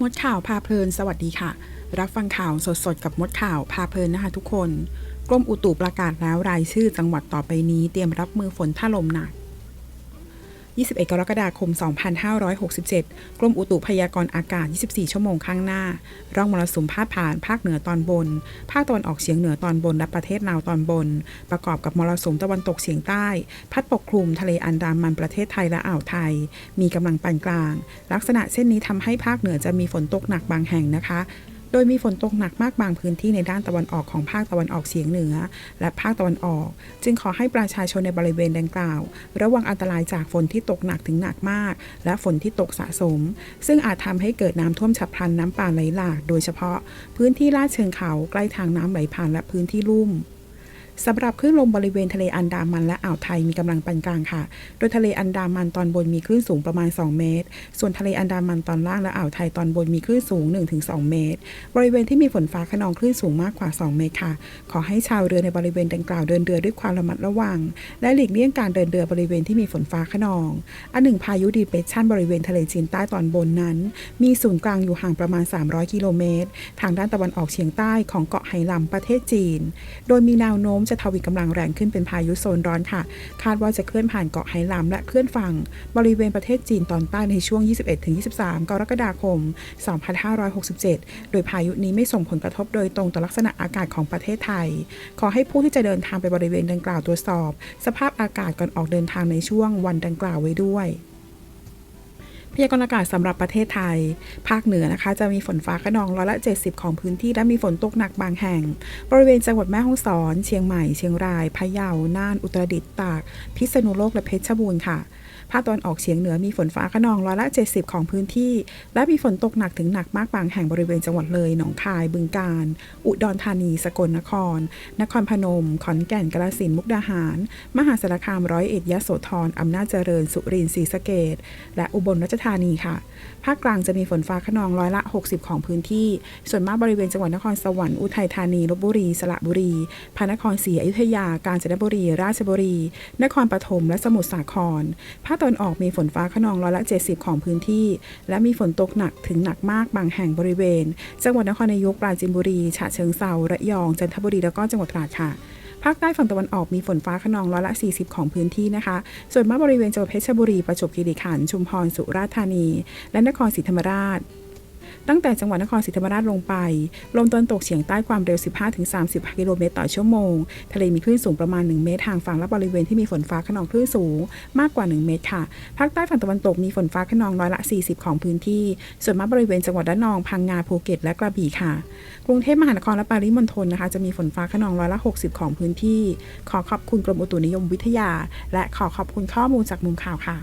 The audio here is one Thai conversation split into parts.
มดข่าวพาเพลินสวัสดีค่ะ รับฟังข่าวสดๆ กับมดข่าวพาเพลินนะคะทุกคน กรมอุตุประกาศแล้วรายชื่อจังหวัดต่อไปนี้เตรียมรับมือฝนถ้าลมหนัก 21 กรกฎาคม 2567 กรมอุตุพยากรณ์อากาศ 24 ชั่วโมงข้างหน้า ร่องมรสุมพาดผ่านภาคเหนือตอนบน ภาคตะวันออกเฉียงเหนือตอนบนและประเทศลาวตอนบน ประกอบกับมรสุมตะวันตกเฉียงใต้ พัดปกคลุมทะเลอันดามันประเทศไทยและอ่าวไทย มีกำลังปานกลาง ลักษณะเช่นนี้ทำให้ภาคเหนือจะมีฝนตกหนักบางแห่งนะคะ โดยมีฝนตกหนักมากบางพื้นที่ในด้านตะวันออกของภาคตะวันออกเฉียงเหนือ และภาคตะวันออก จึงขอให้ประชาชนในบริเวณดังกล่าว ระวังอันตรายจากฝนที่ตกหนักถึงหนักมาก และฝนที่ตกสะสม ซึ่งอาจทำให้เกิดน้ำท่วมฉับพลันน้ำป่าไหลหลาก โดยเฉพาะ พื้นที่ลาดเชิงเขาใกล้ทางน้ำไหลผ่านและพื้นที่ลุ่ม สำหรับคลื่นลมบริเวณทะเลอันดามันและอ่าวไทยมีกำลังปานกลางค่ะ โดยทะเลอันดามันตอนบนมีคลื่นสูงประมาณ 2 เมตร ส่วนทะเลอันดามันตอนล่างและอ่าวไทยตอนบนมีคลื่นสูง 1-2 เมตร บริเวณที่มีฝนฟ้าขนองคลื่นสูงมากกว่า 2 เมตรค่ะ ขอให้ชาวเรือในบริเวณดังกล่าวเดินเรือด้วยความระมัดระวัง และหลีกเลี่ยงการเดินเรือบริเวณที่มีฝนฟ้าขนอง อันหนึ่งพายุดีเปรสชันบริเวณทะเลจีนใต้ตอนบนนั้น มีศูนย์กลางอยู่ห่างประมาณ 300 กิโลเมตร ทางด้านตะวันออกเฉียงใต้ของเกาะไหหลำประเทศจีน โดยมีแนวโน้มจะทวีกำลังแรงขึ้นเป็นพายุโซนร้อนค่ะ คาดว่าจะเคลื่อนผ่านเกาะไหหลำและเคลื่อนฝั่ง บริเวณประเทศจีนตอนใต้ในช่วง 21-23 กรกฎาคม 2567 โดยพายุนี้ไม่ส่งผลกระทบโดยตรงต่อลักษณะอากาศของประเทศไทย ขอให้ผู้ที่จะเดินทางไปบริเวณดังกล่าวตรวจสอบ สภาพอากาศก่อนออกเดินทางในช่วงวันดังกล่าวไว้ด้วย พยากรณ์อากาศสำหรับประเทศไทย ภาคเหนือนะคะ จะมีฝนฟ้าขนองร้อยละ 70 ของพื้นที่และมีฝนตกหนักบางแห่ง บริเวณจังหวัดแม่ฮ่องสอน เชียงใหม่ เชียงราย พะเยา น่าน อุตรดิตถ์ ตาก พิษณุโลก และเพชรบูรณ์ค่ะ ภาคตะวันออกเฉียงเหนือมีฝนฟ้าขนองร้อยละ 70 ของพื้นที่ และมีฝนตกหนักถึงหนักมากบางแห่งบริเวณจังหวัดเลย หนองคาย บึงกาฬ อุดรธานี สกลนคร นครพนม ขอนแก่นกาฬสิน มุกดาหาร มหาสารคาม ร้อยเอ็ด ยโสธร อำนาจเจริญ สุรินทร์ ศรีสะเกษและอุบลราชธานีค่ะ ภาคกลางจะมีฝนฟ้าขนองร้อยละ 60 ของพื้นที่ ส่วนมากบริเวณจังหวัดนครสวรรค์ อุทัยธานี ลบบุรี สระบุรี พระนครศรีอยุธยา กาญจนบุรี ราชบุรี นครปฐม และสมุทรสาครภาคตะวันออกมีฝนฟ้าขนองร้อยละ 70 ของพื้นที่ และมีฝนตกหนักถึงหนักมากบางแห่งบริเวณ จังหวัดนครนายกปราจีนบุรี ฉะเชิงเซาระยอง จันทบุรี แล้วก็จังหวัดตราดค่ะภาคใต้ฝั่งตะวันออกมีฝนฟ้าขนองร้อยละ 40 ของพื้นที่นะคะ ส่วนมากบริเวณจังหวัดเพชรบุรี ประจวบคีรีขันธ์ ชุมพร สุราษฎร์ธานี และนครศรีธรรมราช ตั้งแต่จังหวัดนครศรีธรรมราชลงไป ลมตะวันตกเฉียงใต้ความเร็ว 15-30 กิโลเมตรต่อชั่วโมง ทะเลมีคลื่นสูงประมาณ 1 เมตรทางฝั่งและบริเวณที่มีฝนฟ้าขนองคลื่นสูงมากกว่า 1 เมตรค่ะ ภาคใต้ฝั่งตะวันตกมีฝนฟ้าขนองร้อยละ 40 ของพื้นที่ ส่วนมากบริเวณจังหวัดระนอง พังงา ภูเก็ต และกระบี่ค่ะ กรุงเทพมหานครและปริมณฑลนะคะ จะมีฝนฟ้าขนองร้อยละ 60 ของพื้นที่ ขอขอบคุณกรมอุตุนิยมวิทยา และขอขอบคุณข้อมูลจากมุมข่าวค่ะ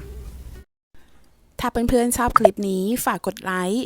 ถ้าเพื่อนๆชอบคลิปนี้ฝากกดไลค์